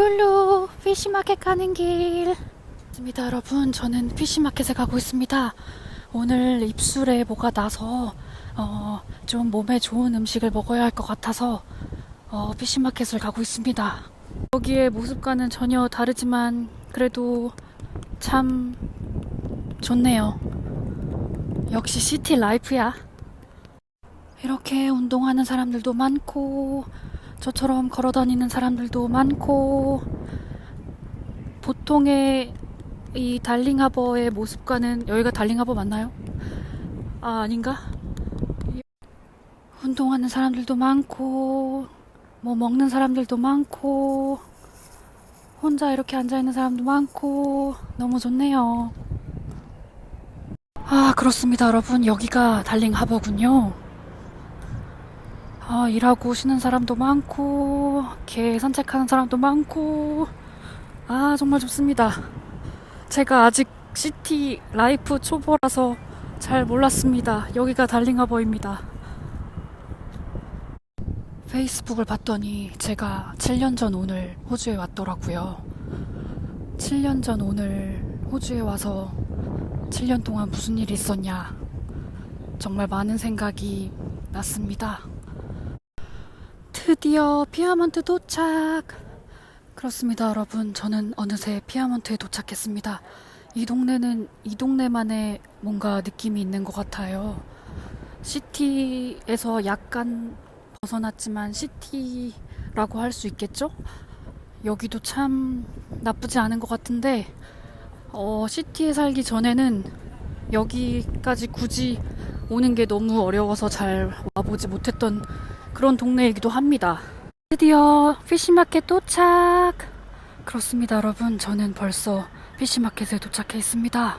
룰루 피시마켓 가는 길. 있습니다, 여러분. 저는 피시마켓에 가고 있습니다. 오늘 입술에 뭐가 나서 어, 좀 몸에 좋은 음식을 먹어야 할 것 같아서 어, 피시마켓을 가고 있습니다. 여기의 모습과는 전혀 다르지만 그래도 참 좋네요. 역시 시티 라이프야. 이렇게 운동하는 사람들도 많고 저처럼 걸어 다니는 사람들도 많고 보통의 이 달링하버의 모습과는 여기가 달링하버 맞나요? 아 아닌가? 운동하는 사람들도 많고 뭐 먹는 사람들도 많고 혼자 이렇게 앉아 있는 사람도 많고 너무 좋네요. 아 그렇습니다 여러분 여기가 달링하버군요. 아, 일하고 쉬는 사람도 많고, 개 산책하는 사람도 많고, 아, 정말 좋습니다. 제가 아직 시티 라이프 초보라서 잘 몰랐습니다. 여기가 달링하버입니다. 페이스북을 봤더니 제가 7년 전 오늘 호주에 왔더라고요. 7년 전 오늘 호주에 와서 7년 동안 무슨 일이 있었냐. 정말 많은 생각이 났습니다. 드디어 피아몬트 도착! 그렇습니다, 여러분. 저는 어느새 피아몬트에 도착했습니다. 이 동네는 이 동네만의 뭔가 느낌이 있는 것 같아요. 시티에서 약간 벗어났지만 시티라고 할 수 있겠죠? 여기도 참 나쁘지 않은 것 같은데, 어, 시티에 살기 전에는 여기까지 굳이 오는 게 너무 어려워서 잘 와보지 못했던 그런 동네이기도 합니다. 드디어 피시마켓 도착! 그렇습니다, 여러분. 저는 벌써 피시마켓에 도착해 있습니다.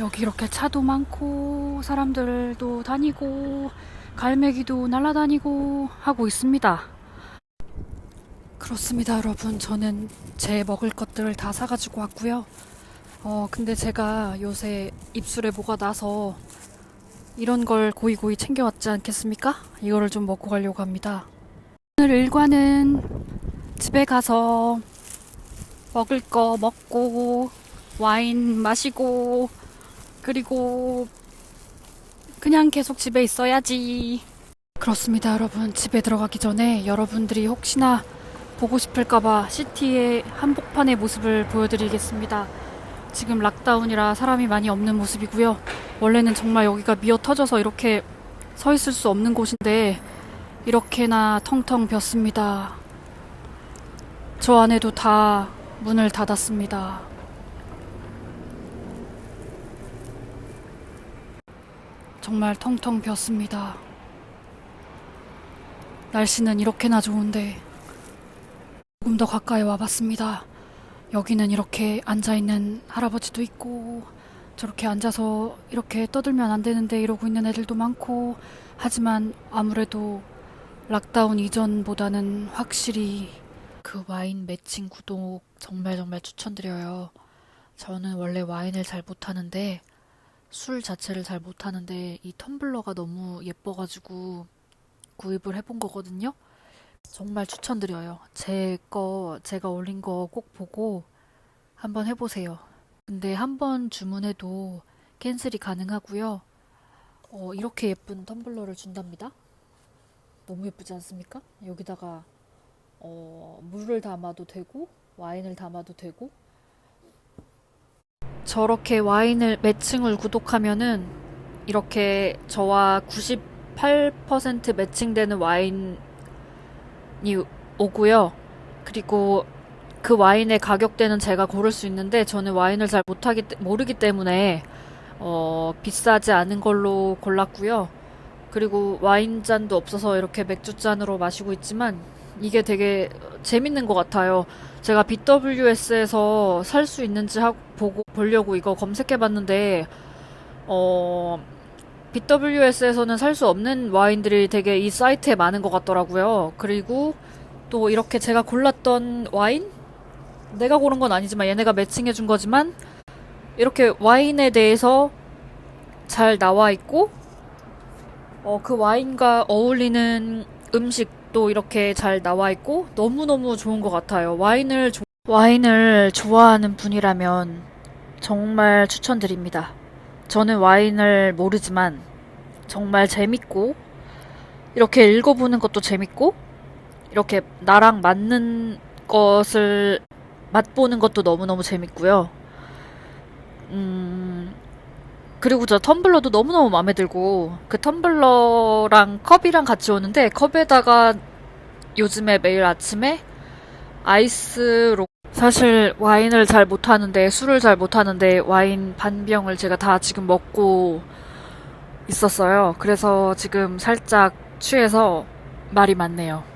여기 이렇게 차도 많고, 사람들도 다니고, 갈매기도 날아다니고 하고 있습니다. 그렇습니다, 여러분. 저는 제 먹을 것들을 다 사가지고 왔고요. 어, 근데 제가 요새 입술에 뭐가 나서 이런 걸 고이고이 챙겨왔지 않겠습니까? 이거를 좀 먹고 가려고 합니다. 오늘 일과는 집에 가서 먹을 거 먹고 와인 마시고 그리고 그냥 계속 집에 있어야지. 그렇습니다, 여러분. 집에 들어가기 전에 여러분들이 혹시나 보고 싶을까봐 시티의 한복판의 모습을 보여드리겠습니다. 지금 락다운이라 사람이 많이 없는 모습이고요. 원래는 정말 여기가 미어 터져서 이렇게 서 있을 수 없는 곳인데 이렇게나 텅텅 비었습니다. 저 안에도 다 문을 닫았습니다. 정말 텅텅 비었습니다. 날씨는 이렇게나 좋은데 조금 더 가까이 와봤습니다. 여기는 이렇게 앉아있는 할아버지도 있고 저렇게 앉아서 이렇게 떠들면 안 되는데 이러고 있는 애들도 많고 하지만 아무래도 락다운 이전보다는 확실히 그 와인 매칭 구독 정말 정말 추천드려요. 저는 원래 와인을 잘 못하는데 술 자체를 잘 못하는데 이 텀블러가 너무 예뻐가지고 구입을 해본 거거든요. 정말 추천드려요. 제 거, 제가 올린 거 꼭 보고 한번 해보세요. 근데 한 번 주문해도 캔슬이 가능하고요. 어, 이렇게 예쁜 텀블러를 준답니다. 너무 예쁘지 않습니까? 여기다가 어, 물을 담아도 되고 와인을 담아도 되고 저렇게 와인을 매칭을 구독하면은 이렇게 저와 98% 매칭되는 와인이 오고요. 그리고 그 와인의 가격대는 제가 고를 수 있는데 저는 와인을 잘 못하기 때- 모르기 때문에 어, 비싸지 않은 걸로 골랐고요. 그리고 와인 잔도 없어서 이렇게 맥주 잔으로 마시고 있지만 이게 되게 재밌는 것 같아요. 제가 BWS에서 살 수 있는지 하고 보고 보려고 이거 검색해 봤는데 어 BWS에서는 살 수 없는 와인들이 되게 이 사이트에 많은 것 같더라고요. 그리고 또 이렇게 제가 골랐던 와인 내가 고른 건 아니지만 얘네가 매칭해 준 거지만 이렇게 와인에 대해서 잘 나와 있고 어, 그 와인과 어울리는 음식 맛도 이렇게 잘 나와 있고 너무너무 좋은 것 같아요. 와인을 조- 와인을 좋아하는 분이라면 정말 추천드립니다. 저는 와인을 모르지만 정말 재밌고 이렇게 읽어보는 것도 재밌고 이렇게 나랑 맞는 것을 맛보는 것도 너무너무 재밌고요. 음, 그리고 저 텀블러도 너무너무 마음에 들고 그 텀블러랑 컵이랑 같이 오는데 컵에다가 요즘에 매일 아침에 아이스로 사실 와인을 잘 못하는데 술을 잘 못하는데 와인 반 병을 제가 다 지금 먹고 있었어요. 그래서 지금 살짝 취해서 말이 많네요.